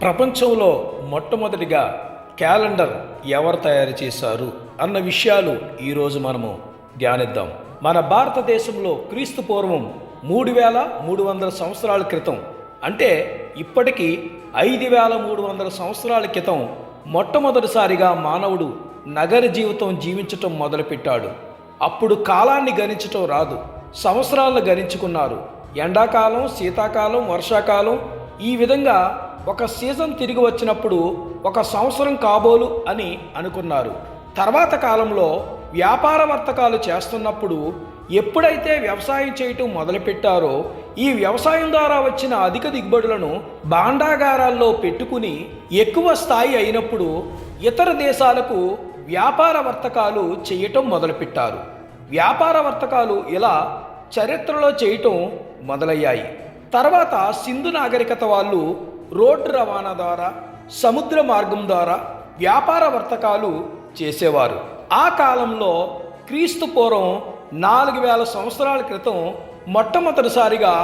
ప్రపంచంలో మొట్టమొదటిగా క్యాలెండర్ ఎవరు తయారు చేశారు అన్న విషయాలు ఈరోజు మనము ధ్యానిద్దాం. మన భారతదేశంలో క్రీస్తు పూర్వం మూడు వేల మూడు వందల సంవత్సరాల క్రితం అంటే ఇప్పటికీ ఐదు వేల మూడు వందల సంవత్సరాల క్రితం మొట్టమొదటిసారిగా మానవుడు నగర జీవితం జీవించటం మొదలుపెట్టాడు. అప్పుడు కాలాన్ని గణించటం రాదు సంవత్సరాలను గణించుకున్నారు. ఎండాకాలం శీతాకాలం వర్షాకాలం ఈ విధంగా ఒక సీజన్ తిరిగి వచ్చినప్పుడు ఒక సంవత్సరం కాబోలు అని అనుకున్నారు. తర్వాత కాలంలో వ్యాపార వర్తకాలు చేస్తున్నప్పుడు ఎప్పుడైతే వ్యవసాయం చేయటం మొదలుపెట్టారో ఈ వ్యవసాయం ద్వారా వచ్చిన అధిక దిగుబడులను భాండాగారాల్లో పెట్టుకుని ఎక్కువ స్థాయి అయినప్పుడు ఇతర దేశాలకు వ్యాపార వర్తకాలు చేయటం మొదలుపెట్టారు. వ్యాపార వర్తకాలు ఇలా చరిత్రలో చేయటం మొదలయ్యాయి. తర్వాత సింధు నాగరికత వాళ్ళు రోడ్డు రవాణా ద్వారా సముద్ర మార్గం ద్వారా వ్యాపార వర్తకాలు చేసేవారు. ఆ కాలంలో క్రీస్తు పూర్వం నాలుగు వేల సంవత్సరాల క్రితం మొట్టమొదటిసారిగా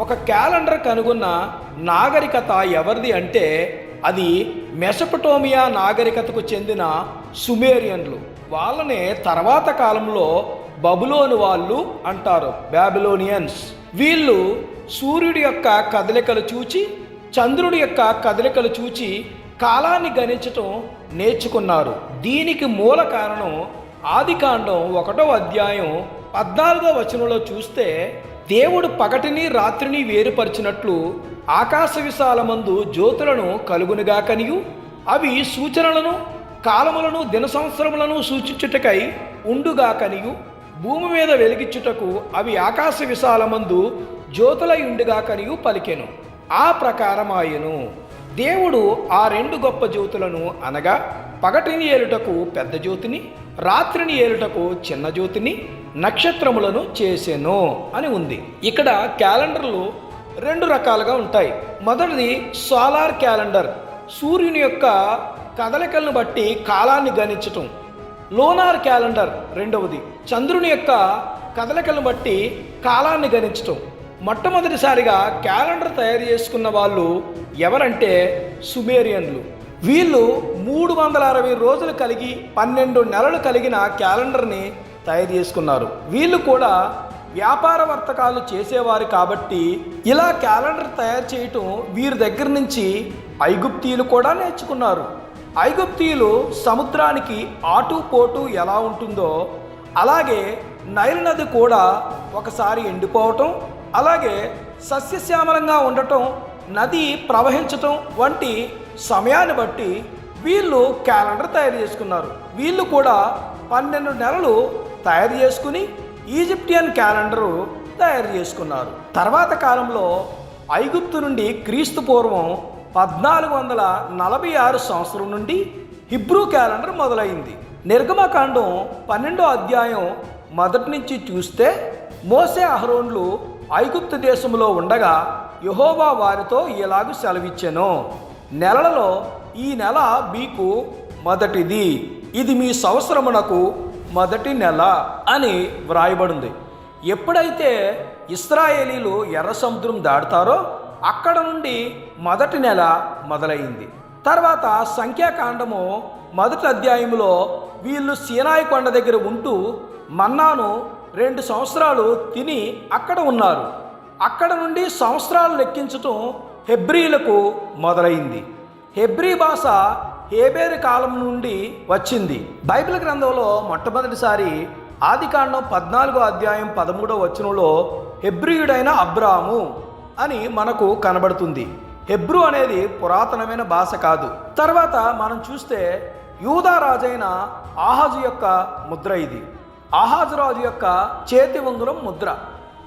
ఒక క్యాలెండర్ కనుగొన్న నాగరికత ఎవరిది అంటే అది మెసపటోమియా నాగరికతకు చెందిన సుమేరియన్లు. వాళ్ళనే తర్వాత కాలంలో బబులోని వాళ్ళు అంటారు బాబిలోనియన్స్. వీళ్ళు సూర్యుడి యొక్క కదలికలు చూచి చంద్రుడి యొక్క కదలికలు చూచి కాలాన్ని గణించటం నేర్చుకున్నారు. దీనికి మూల కారణం ఆదికాండం ఒకటో అధ్యాయం పద్నాలుగో వచనంలో చూస్తే దేవుడు పగటిని రాత్రిని వేరుపరిచినట్లు ఆకాశ విశాలమందు జ్యోతులను కలుగునుగా కనియు. అవి సూచనలను కాలములను దిన సంవత్సరములను సూచించుటకై ఉండుగా కనియు. భూమి మీద వెలిగించుటకు అవి ఆకాశ విశాలమందు జ్యోతులై ఉండుగా కనియు పలికెను. ఆ ప్రకారమాయను దేవుడు ఆ రెండు గొప్ప జ్యోతులను అనగా పగటిని ఏలుటకు పెద్ద జ్యోతిని రాత్రిని ఏలుటకు చిన్న జ్యోతిని నక్షత్రములను చేసెను అని ఉంది. ఇక్కడ క్యాలెండర్లు రెండు రకాలుగా ఉంటాయి. మొదటిది సోలార్ క్యాలెండర్. సూర్యుని యొక్క కదలికలను బట్టి కాలాన్ని గణించటం. లోనార్ క్యాలెండర్ రెండవది. చంద్రుని యొక్క కదలికలను బట్టి కాలాన్ని గణించటం. మొట్టమొదటిసారిగా క్యాలెండర్ తయారు చేసుకున్న వాళ్ళు ఎవరంటే సుమేరియన్లు. వీళ్ళు మూడు వందల అరవై రోజులు కలిగి పన్నెండు నెలలు కలిగిన క్యాలెండర్ని తయారు చేసుకున్నారు. వీళ్ళు కూడా వ్యాపార వర్తకాలు చేసేవారు కాబట్టి ఇలా క్యాలెండర్ తయారు చేయటం వీరి దగ్గర నుంచి ఐగుప్తీయులు కూడా నేర్చుకున్నారు. ఐగుప్తీయులు సముద్రానికి ఆటు పోటు ఎలా ఉంటుందో అలాగే నైల్ నది కూడా ఒకసారి ఎండిపోవటం అలాగే సస్యశ్యామలంగా ఉండటం నది ప్రవహించటం వంటి సమయాన్ని బట్టి వీళ్ళు క్యాలెండర్ తయారు చేసుకున్నారు. వీళ్ళు కూడా పన్నెండు నెలలు తయారు చేసుకుని ఈజిప్టియన్ క్యాలెండరు తయారు చేసుకున్నారు. తర్వాత కాలంలో ఐగుప్తు నుండి క్రీస్తు పూర్వం పద్నాలుగు వందల నలభై ఆరు సంవత్సరం నుండి హిబ్రూ క్యాలెండర్ మొదలైంది. నిర్గమకాండం పన్నెండో అధ్యాయం మొదటి నుంచి చూస్తే మోసే అహరోన్లు ఐగుప్తు దేశంలో ఉండగా యహోవా వారితో ఇలాగ సెలవిచ్చెను. నెలలలో ఈ నెల మీకు మొదటిది. ఇది మీ సంవత్సరమునకు మొదటి నెల అని వ్రాయబడింది. ఎప్పుడైతే ఇస్రాయేలీలు ఎర్ర సముద్రం దాటుతారో అక్కడ నుండి మొదటి నెల మొదలైంది. తర్వాత సంఖ్యాకాండము మొదటి అధ్యాయంలో వీళ్ళు సీనాయి కొండ దగ్గర ఉంటూ మన్నాను రెండు సంవత్సరాలు తిని అక్కడ ఉన్నారు. అక్కడ నుండి సంవత్సరాలు లెక్కించటం హెబ్రీలకు మొదలైంది. హెబ్రీ భాష హేబేరు కాలం నుండి వచ్చింది. బైబిల్ గ్రంథంలో మొట్టమొదటిసారి ఆదికాండం పద్నాలుగో అధ్యాయం పదమూడో వచనంలో హెబ్రియుడైన అబ్రాము అని మనకు కనబడుతుంది. హెబ్రూ అనేది పురాతనమైన భాష కాదు. తర్వాత మనం చూస్తే యూదా రాజైన ఆహాజు యొక్క ముద్ర ఇది. ఆహాజు రాజు యొక్క చేతి ఉంగరం ముద్ర.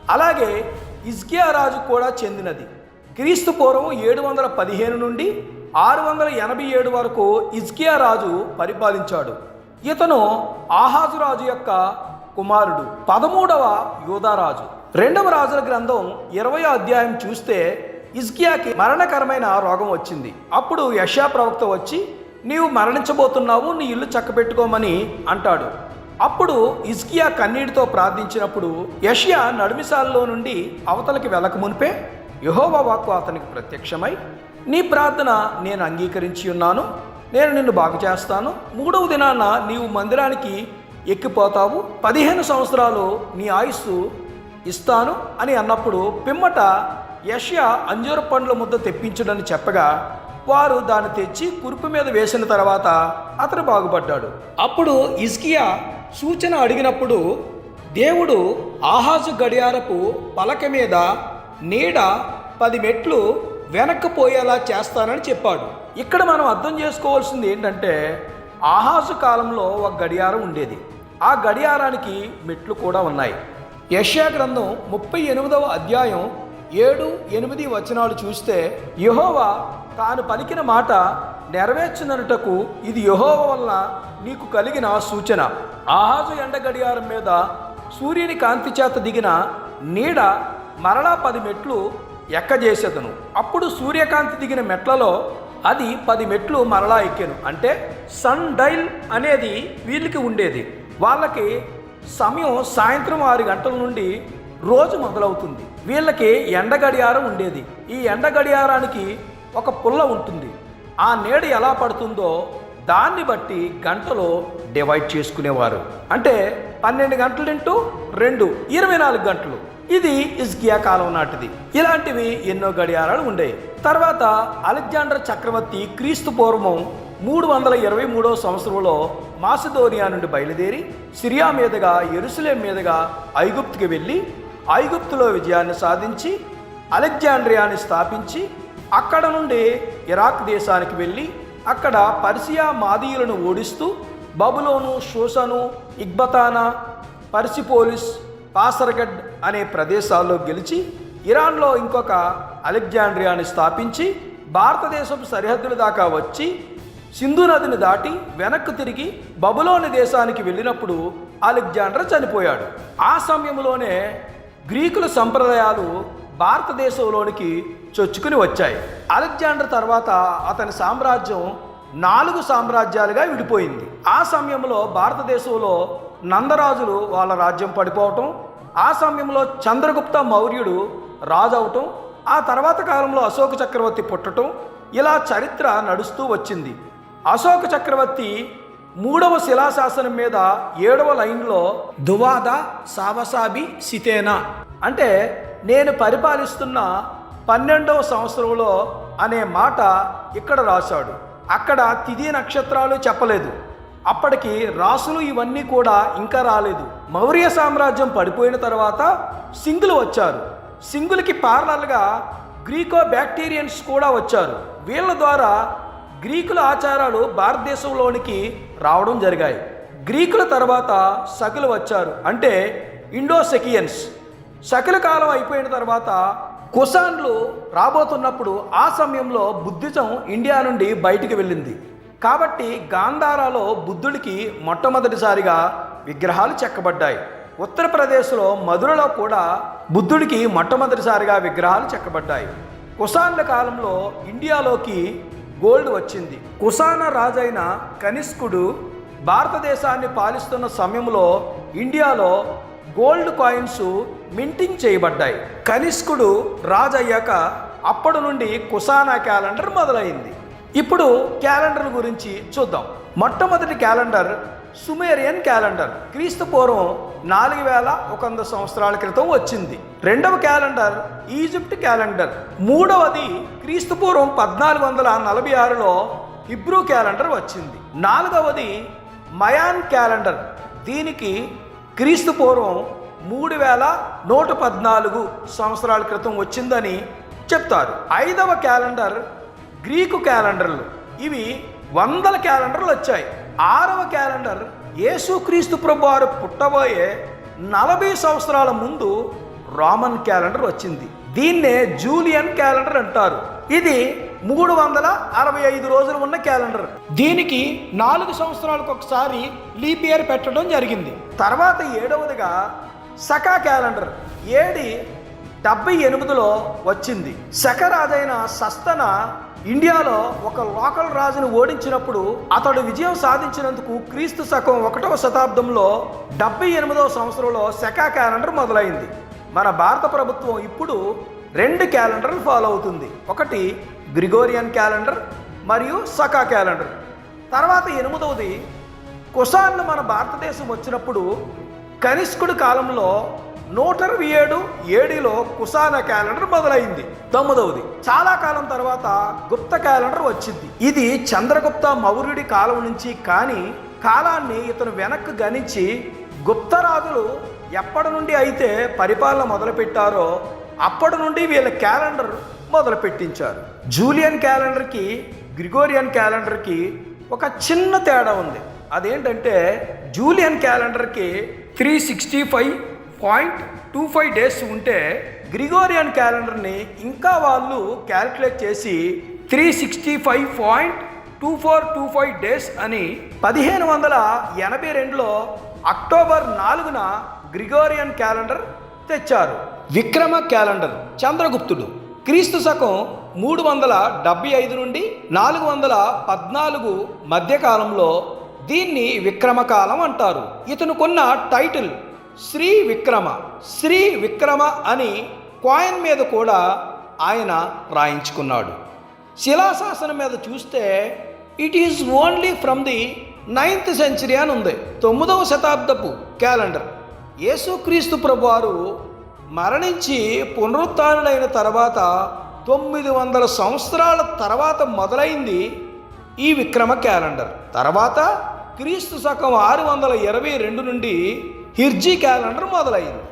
అలాగే ఇజ్కియా రాజు కూడా చెందినది. క్రీస్తు పూర్వం ఏడు వందల పదిహేను నుండి ఆరు వందల ఎనభై ఏడు వరకు ఇజ్కియా రాజు పరిపాలించాడు. ఇతను ఆహాజు రాజు యొక్క కుమారుడు. పదమూడవ యూదారాజు రెండవ రాజుల గ్రంథం ఇరవై అధ్యాయం చూస్తే ఇజ్కియాకి మరణకరమైన రోగం వచ్చింది. అప్పుడు యషా ప్రవక్త వచ్చి నీవు మరణించబోతున్నావు నీ ఇల్లు చక్కబెట్టుకోమని అంటాడు. అప్పుడు ఇజ్కియా కన్నీటితో ప్రార్థించినప్పుడు యషియా నడుమిసాల్లో నుండి అవతలకి వెళ్ళక మునిపే యహోవా వాక్కు అతనికి ప్రత్యక్షమై నీ ప్రార్థన నేను అంగీకరించి ఉన్నాను నేను నిన్ను బాగు చేస్తాను. మూడవ దినాన నీవు మందిరానికి ఎక్కిపోతావు పదిహేను సంవత్సరాలు నీ ఆయుస్సు ఇస్తాను అని అన్నప్పుడు పిమ్మట యష్యా అంజూర పండ్ల ముద్ద తెప్పించడని చెప్పగా వారు దాన్ని తెచ్చి కురుపు మీద వేసిన తర్వాత అతను బాగుపడ్డాడు. అప్పుడు ఇస్కియా సూచన అడిగినప్పుడు దేవుడు ఆహాజు గడియారపు పలక మీద నీడ పది మెట్లు వెనక్కి పోయేలా చేస్తానని చెప్పాడు. ఇక్కడ మనం అర్థం చేసుకోవాల్సింది ఏంటంటే ఆహాజు కాలంలో ఒక గడియారం ఉండేది. ఆ గడియారానికి మెట్లు కూడా ఉన్నాయి. యష్యా గ్రంథం ముప్పై ఎనిమిదవ అధ్యాయం ఏడు ఎనిమిది వచనాలు చూస్తే యహోవా తాను పలికిన మాట నెరవేర్చుననుటకు ఇది యహోవ వలన నీకు కలిగిన సూచన. ఆహాజు ఎండ గడియారం మీద సూర్యుని కాంతి చేత దిగిన నీడ మరలా పది మెట్లు ఎక్కజేసేదను. అప్పుడు సూర్యకాంతి దిగిన మెట్లలో అది పది మెట్లు మరలా ఎక్కాను. అంటే సన్ డైల్ అనేది వీళ్ళకి ఉండేది. వాళ్ళకి సమయం సాయంత్రం ఆరు గంటల నుండి రోజు మొదలవుతుంది. వీళ్ళకి ఎండ గడియారం ఉండేది. ఈ ఎండ గడియారానికి ఒక పుల్ల ఉంటుంది. ఆ నీడ ఎలా పడుతుందో దాన్ని బట్టి గంటలో డివైడ్ చేసుకునేవారు. అంటే పన్నెండు గంటలు ఇంటూ రెండు ఇరవై నాలుగు గంటలు. ఇది ఇజ్కియా కాలం నాటిది. ఇలాంటివి ఎన్నో గడియారాలు ఉండేవి తర్వాత అలెగ్జాండర్ చక్రవర్తి క్రీస్తు పూర్వం మూడు వందల ఇరవై మూడవ సంవత్సరంలో మాసిదోనియా నుండి బయలుదేరి సిరియా మీదుగా ఎరుసలేం మీదుగా ఐగుప్తుకి వెళ్ళి ఐగుప్తులో విజయాన్ని సాధించి అలెగ్జాండ్రియాని స్థాపించి అక్కడ నుండి ఇరాక్ దేశానికి వెళ్ళి అక్కడ పర్సియా మాదీయులను ఓడిస్తూ బబులోను షోషను ఇగ్బతానా పర్సిపోలిస్ పాసరగడ్ అనే ప్రదేశాల్లో గెలిచి ఇరాన్లో ఇంకొక అలెగ్జాండ్రియాని స్థాపించి భారతదేశం సరిహద్దుల దాకా వచ్చి సింధు నదిని దాటి వెనక్కు తిరిగి బబులోని దేశానికి వెళ్ళినప్పుడు అలెగ్జాండర్ చనిపోయాడు. ఆ సమయంలోనే గ్రీకుల సంప్రదాయాలు భారతదేశంలోనికి చొచ్చుకుని వచ్చాయి. అలెగ్జాండర్ తర్వాత అతని సామ్రాజ్యం నాలుగు సామ్రాజ్యాలుగా విడిపోయింది. ఆ సమయంలో భారతదేశంలో నందరాజులు వాళ్ళ రాజ్యం పడిపోవటం ఆ సమయంలో చంద్రగుప్త మౌర్యుడు రాజు అవటం ఆ తర్వాత కాలంలో అశోక చక్రవర్తి పుట్టటం ఇలా చరిత్ర నడుస్తూ వచ్చింది. అశోక చక్రవర్తి మూడవ శిలాశాసనం మీద ఏడవ లైన్లో దువాద సావసాబి సితేనా. అంటే నేను పరిపాలిస్తున్న పన్నెండవ సంవత్సరంలో అనే మాట ఇక్కడ రాశాడు. అక్కడ తిది నక్షత్రాలు చెప్పలేదు. అప్పటికి రాసులు ఇవన్నీ కూడా ఇంకా రాలేదు. మౌర్య సామ్రాజ్యం పడిపోయిన తర్వాత సింగులు వచ్చారు. సింగులకి పార్లర్గా గ్రీకో బ్యాక్టీరియన్స్ కూడా వచ్చారు. వీళ్ళ ద్వారా గ్రీకుల ఆచారాలు భారతదేశంలోనికి రావడం జరిగాయి. గ్రీకుల తర్వాత సకులు వచ్చారు. అంటే ఇండోసెకియన్స్. సకుల కాలం అయిపోయిన తర్వాత కుషాన్లు రాబోతున్నప్పుడు ఆ సమయంలో బుద్ధిజం ఇండియా నుండి బయటికి వెళ్ళింది. కాబట్టి గాంధారాలో బుద్ధుడికి మొట్టమొదటిసారిగా విగ్రహాలు చెక్కబడ్డాయి. ఉత్తరప్రదేశ్లో మధురలో కూడా బుద్ధుడికి మొట్టమొదటిసారిగా విగ్రహాలు చెక్కబడ్డాయి. కుషాన్ల కాలంలో ఇండియాలోకి గోల్డ్ వచ్చింది. కుసాన రాజైన కనిష్కుడు భారతదేశాన్ని పాలిస్తున్న సమయంలో ఇండియాలో గోల్డ్ కాయిన్స్ మింటింగ్ చేయబడ్డాయి. కనిష్కుడు రాజయ్యాక అప్పటి నుండి కుసానా క్యాలెండర్ మొదలైంది. ఇప్పుడు క్యాలెండర్ గురించి చూద్దాం. మొట్టమొదటి క్యాలెండర్ సుమేరియన్ క్యాలెండర్. క్రీస్తు పూర్వం నాలుగు వేల ఒక వంద సంవత్సరాల క్రితం వచ్చింది. రెండవ క్యాలెండర్ ఈజిప్ట్ క్యాలెండర్. మూడవది క్రీస్తు పూర్వం పద్నాలుగు వందల నలభై ఆరులో హిబ్రూ క్యాలెండర్ వచ్చింది. నాలుగవది మయాన్ క్యాలెండర్. దీనికి క్రీస్తు పూర్వం మూడు వేల నూట పద్నాలుగు సంవత్సరాల క్రితం వచ్చిందని చెప్తారు. ఐదవ క్యాలెండర్ గ్రీకు క్యాలెండర్లు. ఇవి వందల క్యాలెండర్లు వచ్చాయి. ఆరవ క్యాలెండర్ యేసుక్రీస్తు ప్రభు వారు పుట్టబోయే నలభై సంవత్సరాల ముందు రోమన్ క్యాలెండర్ వచ్చింది. దీన్నే జూలియన్ క్యాలెండర్ అంటారు. ఇది మూడు వందల అరవై ఐదు రోజులు ఉన్న క్యాలెండర్. దీనికి నాలుగు సంవత్సరాలకు ఒకసారి లీప్ ఇయర్ పెట్టడం జరిగింది. తర్వాత ఏడవదిగా సకా క్యాలెండర్ ఏడి డెబ్బై ఎనిమిదిలో వచ్చింది. సకరాజైన సస్తన ఇండియాలో ఒక లోకల్ రాజును ఓడించినప్పుడు అతడు విజయం సాధించినందుకు క్రీస్తు శకం ఒకటవ శతాబ్దంలో డెబ్బై ఎనిమిదవ సంవత్సరంలో శకా క్యాలెండర్ మొదలైంది. మన భారత ప్రభుత్వం ఇప్పుడు రెండు క్యాలెండర్లు ఫాలో అవుతుంది. ఒకటి గ్రిగోరియన్ క్యాలెండర్ మరియు సకా క్యాలెండర్. తర్వాత ఎనిమిదవది కుషాన్లు మన భారతదేశం వచ్చినప్పుడు కనిష్కుడి కాలంలో నూట ఇరవై ఏడు ఏడులో కుషాన క్యాలెండర్ మొదలైంది. తొమ్మిదవది. చాలా కాలం తర్వాత గుప్త క్యాలెండర్ వచ్చింది. ఇది చంద్రగుప్త మౌర్యుడి కాలం నుంచి కానీ కాలాన్ని ఇతను వెనక్కు గణించి గుప్తరాజులు ఎప్పటి నుండి అయితే పరిపాలన మొదలుపెట్టారో అప్పటి నుండి వీళ్ళ క్యాలెండర్ మొదలుపెట్టించారు. జూలియన్ క్యాలెండర్కి గ్రిగోరియన్ క్యాలెండర్కి ఒక చిన్న తేడా ఉంది. అదేంటంటే Julian క్యాలెండర్కి three sixty five point two five days ఉంటే గ్రిగోరియన్ క్యాలెండర్ని ఇంకా వాళ్ళు క్యాలిక్యులేట్ చేసి three sixty five point two four two five days అని పదిహేను వందల ఎనభై రెండులో అక్టోబర్ నాలుగున గ్రిగోరియన్ క్యాలెండర్ తెచ్చారు. విక్రమ క్యాలెండర్ చంద్రగుప్తుడు. క్రీస్తు శకం మూడు వందల డెబ్బై ఐదు నుండి నాలుగు వందల పద్నాలుగు మధ్యకాలంలో దీన్ని విక్రమకాలం అంటారు. ఇతను కొన్న టైటిల్ శ్రీ విక్రమ శ్రీ విక్రమ అని కాయిన్ మీద కూడా ఆయన రాయించుకున్నాడు. శిలాశాసనం మీద చూస్తే it is only from the ninth century అని ఉంది. తొమ్మిదవ శతాబ్దపు క్యాలెండర్. యేసుక్రీస్తు ప్రభువారు మరణించి పునరుత్డైన తర్వాత తొమ్మిది వందల సంవత్సరాల తర్వాత మొదలైంది ఈ విక్రమ క్యాలెండర్. తర్వాత క్రీస్తు శకం ఆరు వందల ఇరవై రెండు నుండి హిర్జీ క్యాలెండర్ మొదలైంది